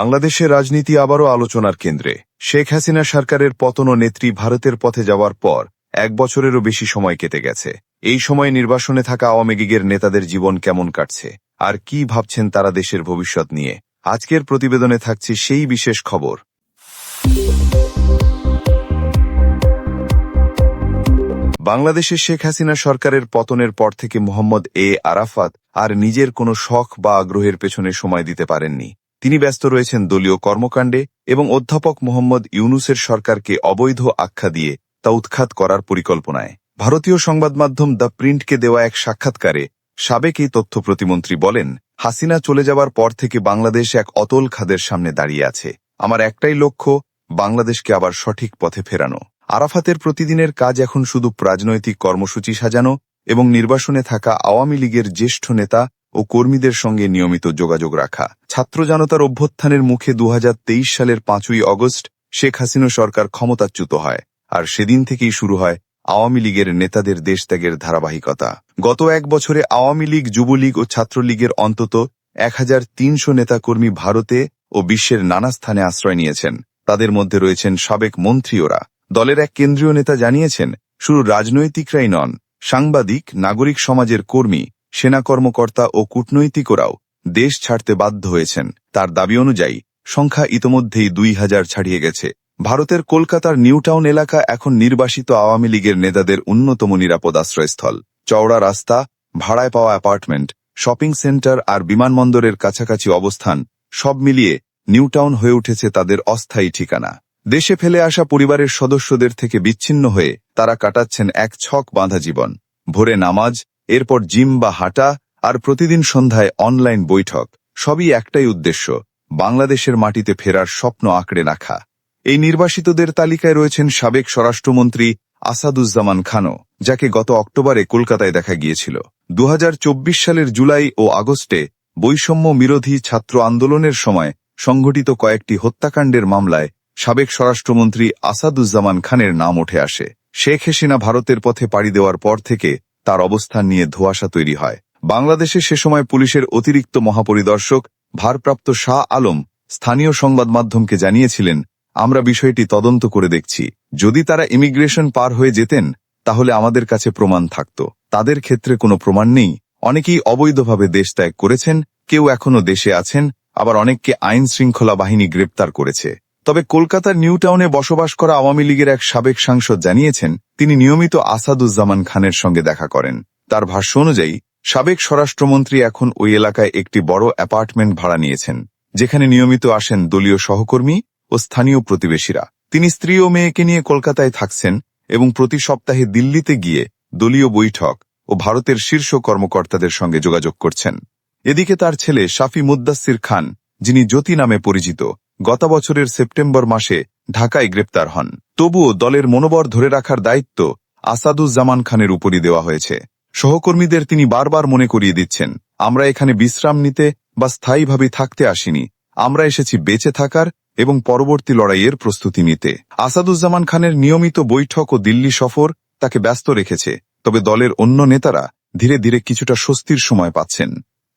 বাংলাদেশের রাজনীতি আবারও আলোচনার কেন্দ্রে। শেখ হাসিনা সরকারের পতন ও নেত্রী ভারতের পথে যাওয়ার পর এক বছরেরও বেশি সময় কেটে গেছে। এই সময় নির্বাসনে থাকা আওয়ামী লীগের নেতাদের জীবন কেমন কাটছে? আর কি ভাবছেন তারা দেশের ভবিষ্যৎ নিয়ে? আজকের প্রতিবেদনে থাকছে সেই বিশেষ খবর। বাংলাদেশে শেখ হাসিনা সরকারের পতনের পর থেকে মোহাম্মদ এ আরাফাত আর নিজের কোনো শখ বা আগ্রহের পেছনে সময় দিতে পারেননি। তিনি ব্যস্ত রয়েছেন দলীয় কর্মকাণ্ডে এবং অধ্যাপক মোহাম্মদ ইউনুসের সরকারকে অবৈধ আখ্যা দিয়ে তা উৎখাত করার পরিকল্পনায়। ভারতীয় সংবাদ মাধ্যম দ্য প্রিন্টকে দেওয়া এক সাক্ষাৎকারে সাবেক এই তথ্য প্রতিমন্ত্রী বলেন, হাসিনা চলে যাবার পর থেকে বাংলাদেশ এক অতল খাদের সামনে দাঁড়িয়ে আছে। আমার একটাই লক্ষ্য, বাংলাদেশকে আবার সঠিক পথে ফেরানো। আরাফাতের প্রতিদিনের কাজ এখন শুধু রাজনৈতিক কর্মসূচি সাজানো এবং নির্বাসনে থাকা আওয়ামী লীগের জ্যেষ্ঠ নেতা ও কর্মীদের সঙ্গে নিয়মিত যোগাযোগ রাখা। ছাত্র জনতার অভ্যুত্থানের মুখে দু হাজার তেইশ সালের পাঁচই অগস্ট শেখ হাসিনা সরকার ক্ষমতাচ্যুত হয় আর সেদিন থেকেই শুরু হয় আওয়ামী লীগের নেতাদের দেশত্যাগের ধারাবাহিকতা। গত এক বছরে আওয়ামী লীগ, যুবলীগ ও ছাত্রলীগের অন্তত এক হাজার তিনশো নেতাকর্মী ভারতে ও বিশ্বের নানা স্থানে আশ্রয় নিয়েছেন। তাদের মধ্যে রয়েছেন সাবেক মন্ত্রীওরা। দলের এক কেন্দ্রীয় নেতা জানিয়েছেন শুধু রাজনৈতিকরাই নন, সাংবাদিক, নাগরিক সমাজের কর্মী। সেনা কর্মকর্তা ও কূটনৈতিকরাও দেশ ছাড়তে বাধ্য হয়েছেন। তার দাবি অনুযায়ী, সংখ্যা ইতোমধ্যেই দুই হাজার ছাড়িয়ে গেছে। ভারতের কলকাতার নিউটাউন এলাকা এখন নির্বাসিত আওয়ামী লীগের নেতাদের অন্যতম নিরাপদ আশ্রয়স্থল। চওড়া রাস্তা, ভাড়ায় পাওয়া অ্যাপার্টমেন্ট, শপিং সেন্টার আর বিমানবন্দরের কাছাকাছি অবস্থান, সব মিলিয়ে নিউটাউন হয়ে উঠেছে তাদের অস্থায়ী ঠিকানা। দেশে ফেলে আসা পরিবারের সদস্যদের থেকে বিচ্ছিন্ন হয়ে তারা কাটাচ্ছেন এক ছক বাঁধা জীবন। ভোরে নামাজ এরপর জিম বা হাঁটা, আর প্রতিদিন সন্ধ্যায় অনলাইন বৈঠক, সবই একটাই উদ্দেশ্য, বাংলাদেশের মাটিতে ফেরার স্বপ্ন আঁকড়ে রাখা। এই নির্বাসিতদের তালিকায় রয়েছেন সাবেক স্বরাষ্ট্রমন্ত্রী আসাদুজ্জামান খানও, যাকে গত অক্টোবরে কলকাতায় দেখা গিয়েছিল। দু হাজার চব্বিশ সালের জুলাই ও আগস্টে বৈষম্য বিরোধী ছাত্র আন্দোলনের সময় সংঘটিত কয়েকটি হত্যাকাণ্ডের মামলায় সাবেক স্বরাষ্ট্রমন্ত্রী আসাদুজ্জামান খানের নাম উঠে আসে। শেখ হাসিনা ভারতের পথে পাড়ি দেওয়ার পর থেকে তার অবস্থান নিয়ে ধোয়াশা তৈরি হয়। বাংলাদেশে সে সময় পুলিশের অতিরিক্ত মহাপরিদর্শক, ভারপ্রাপ্ত শাহ আলম, স্থানীয় সংবাদ মাধ্যমকে জানিয়েছিলেন, আমরা বিষয়টি তদন্ত করে দেখছি। যদি তারা ইমিগ্রেশন পার হয়ে যেতেন, তাহলে আমাদের কাছে প্রমাণ থাকত। তাদের ক্ষেত্রে কোনো প্রমাণ নেই। অনেকেই অবৈধভাবে দেশ ত্যাগ করেছেন, কেউ এখনও দেশে আছেন, আবার অনেককে আইন শৃঙ্খলা বাহিনী গ্রেপ্তার করেছে। তবে কলকাতার নিউ টাউনে বসবাস করা আওয়ামী লীগের এক সাবেক সাংসদ জানিয়েছেন, তিনি নিয়মিত আসাদুজ্জামান খানের সঙ্গে দেখা করেন। তার ভাষ্য অনুযায়ী, সাবেক স্বরাষ্ট্রমন্ত্রী এখন ওই এলাকায় একটি বড় অ্যাপার্টমেন্ট ভাড়া নিয়েছেন, যেখানে নিয়মিত আসেন দলীয় সহকর্মী ও স্থানীয় প্রতিবেশীরা। তিনি স্ত্রী ও মেয়েকে নিয়ে কলকাতায় থাকছেন এবং প্রতি সপ্তাহে দিল্লিতে গিয়ে দলীয় বৈঠক ও ভারতের শীর্ষ কর্মকর্তাদের সঙ্গে যোগাযোগ করছেন। এদিকে তার ছেলে শাফি মুদ্দাসির খান, যিনি জ্যোতি নামে পরিচিত গত বছরের সেপ্টেম্বর মাসে ঢাকায় গ্রেপ্তার হন। তবুও দলের মনোবর ধরে রাখার দায়িত্ব আসাদুজ্জামান খানের উপরই দেওয়া হয়েছে। সহকর্মীদের তিনি বারবার মনে করিয়ে দিচ্ছেন, আমরা এখানে বিশ্রাম নিতে বা স্থায়ীভাবে থাকতে আসিনি। আমরা এসেছি বেঁচে থাকার এবং পরবর্তী লড়াইয়ের প্রস্তুতি নিতে। আসাদুজ্জামান খানের নিয়মিত বৈঠক ও দিল্লি সফর তাকে ব্যস্ত রেখেছে, তবে দলের অন্য নেতারা ধীরে ধীরে কিছুটা স্বস্তির সময় পাচ্ছেন।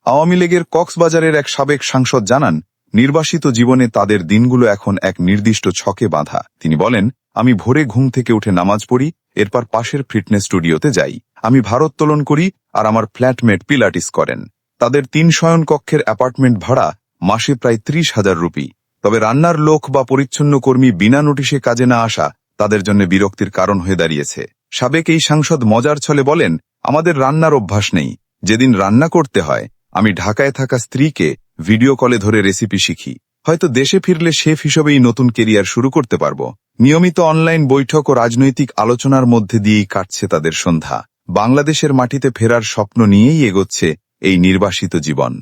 আওয়ামী লীগের কক্সবাজারের এক সাবেক সাংসদ জানান নির্বাসিত জীবনে তাদের দিনগুলো এখন এক নির্দিষ্ট ছকে বাঁধা। তিনি বলেন, আমি ভোরে ঘুম থেকে উঠে নামাজ পড়ি, এরপর পাশের ফিটনেস স্টুডিওতে যাই। আমি ভারোত্তোলন করি আর আমার ফ্ল্যাটমেট পিলাটিস করেন। তাদের তিন শয়ন কক্ষের অ্যাপার্টমেন্ট ভাড়া মাসে প্রায় ত্রিশ হাজার রুপি। তবে রান্নার লোক বা পরিচ্ছন্ন কর্মী বিনা নোটিশে কাজে না আসা তাদের জন্য বিরক্তির কারণ হয়ে দাঁড়িয়েছে। সাবেক এই সাংসদ মজার ছলে বলেন, আমাদের রান্নার অভ্যাস নেই। যেদিন রান্না করতে হয়, আমি ঢাকায় থাকা স্ত্রীকে ভিডিও কলে ধরে রেসিপি শিখি। হয়তো দেশে ফিরলে শেফ হিসেবেই নতুন কেরিয়ার শুরু করতে পারব। নিয়মিত অনলাইন বৈঠক ও রাজনৈতিক আলোচনার মধ্যে দিয়েই কাটছে তাদের সন্ধ্যা। বাংলাদেশের মাটিতে ফেরার স্বপ্ন নিয়েই এগোচ্ছে এই নির্বাসিত জীবন।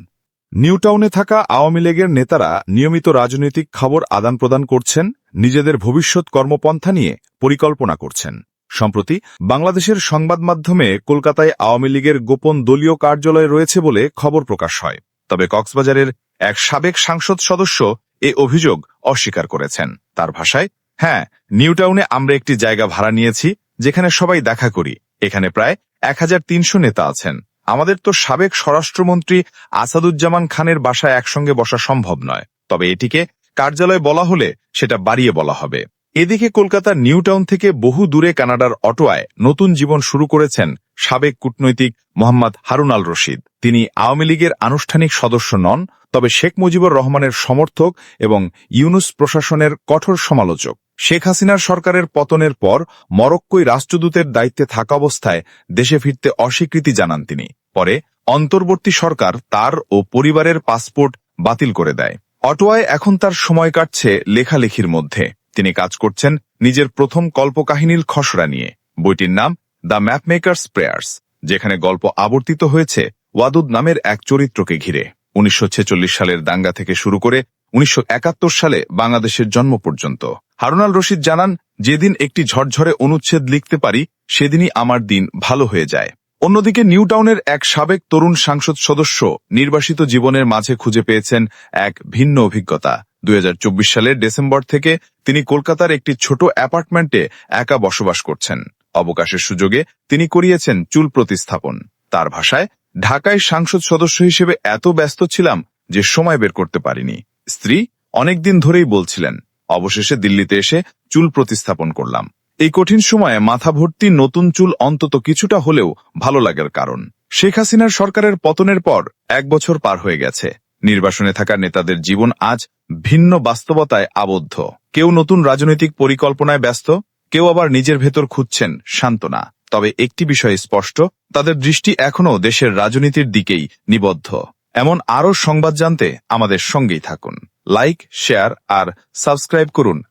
নিউটাউনে থাকা আওয়ামী লীগের নেতারা নিয়মিত রাজনৈতিক খবর আদান প্রদান করছেন, নিজেদের ভবিষ্যৎ কর্মপন্থা নিয়ে পরিকল্পনা করছেন। সম্প্রতি বাংলাদেশের সংবাদ মাধ্যমে কলকাতায় আওয়ামী লীগের গোপন দলীয় কার্যালয় রয়েছে বলে খবর প্রকাশ হয়। তবে কক্সবাজারের এক সাবেক সাংসদ সদস্য এ অভিযোগ অস্বীকার করেছেন। তার ভাষায় হ্যাঁ নিউটাউনে আমরা একটি জায়গা ভাড়া নিয়েছি, যেখানে সবাই দেখা করি। এখানে প্রায় এক হাজার তিনশো নেতা আছেন। আমাদের তো সাবেক স্বরাষ্ট্রমন্ত্রী আসাদুজ্জামান খানের বাসায় একসঙ্গে বসা সম্ভব নয়। তবে এটিকে কার্যালয় বলা হলে সেটা বাড়িয়ে বলা হবে। এদিকে কলকাতার নিউ টাউন থেকে বহু দূরে কানাডার অটোয়ায় নতুন জীবন শুরু করেছেন সাবেক কূটনৈতিক মোহাম্মদ হারুন আল রশিদ। তিনি আওয়ামী লীগের আনুষ্ঠানিক সদস্য নন, তবে শেখ মুজিবুর রহমানের সমর্থক এবং ইউনুস প্রশাসনের কঠোর সমালোচক। শেখ হাসিনার সরকারের পতনের পর মরক্কোই রাষ্ট্রদূতের দায়িত্বে থাকা অবস্থায় দেশে ফিরতে অস্বীকৃতি জানান তিনি। পরে অন্তর্বর্তী সরকার তার ও পরিবারের পাসপোর্ট বাতিল করে দেয়। অটোয়ায় এখন তার সময় কাটছে লেখালেখির মধ্যে। তিনি কাজ করছেন নিজের প্রথম কল্পকাহিনীর খসড়া নিয়ে। বইটির নাম দ্য ম্যাপমেকার্স প্রেয়ার্স, যেখানে গল্প আবর্তিত হয়েছে ওয়াদুদ নামের এক চরিত্রকে ঘিরে। উনিশশো ছেচল্লিশ সালের দাঙ্গা থেকে শুরু করে উনিশশো একাত্তর সালে বাংলাদেশের জন্ম পর্যন্ত। হারুনাল রশিদ জানান, যেদিন একটি ঝরঝরে অনুচ্ছেদ লিখতে পারি, সেদিনই আমার দিন ভালো হয়ে যায়। অন্যদিকে নিউ টাউনের এক সাবেক তরুণ সাংসদ সদস্য নির্বাসিত জীবনের মাঝে খুঁজে পেয়েছেন এক ভিন্ন অভিজ্ঞতা। দুই হাজার চব্বিশ সালের ডিসেম্বর থেকে তিনি কলকাতার একটি ছোট অ্যাপার্টমেন্টে একা বসবাস করছেন। অবকাশের সুযোগে তিনি করিয়েছেন চুল প্রতিস্থাপন। তার ভাষায়, ঢাকায় সাংসদ সদস্য হিসেবে এত ব্যস্ত ছিলাম যে সময় বের করতে পারিনি। স্ত্রী অনেকদিন ধরেই বলছিলেন, অবশেষে দিল্লিতে এসে চুল প্রতিস্থাপন করলাম। এই কঠিন সময়ে মাথা ভর্তি নতুন চুল অন্তত কিছুটা হলেও ভালো লাগার কারণ। শেখ হাসিনার সরকারের পতনের পর এক বছর পার হয়ে গেছে। নির্বাসনে থাকা নেতাদের জীবন আজ ভিন্ন বাস্তবতায় আবদ্ধ। কেউ নতুন রাজনৈতিক পরিকল্পনায় ব্যস্ত, কেউ আবার নিজের ভেতর খুঁজছেন সান্ত্বনা। তবে একটি বিষয় স্পষ্ট, তাদের দৃষ্টি এখনও দেশের রাজনীতির দিকেই নিবদ্ধ। এমন আরও সংবাদ জানতে আমাদের সঙ্গেই থাকুন। লাইক, শেয়ার আর সাবস্ক্রাইব করুন।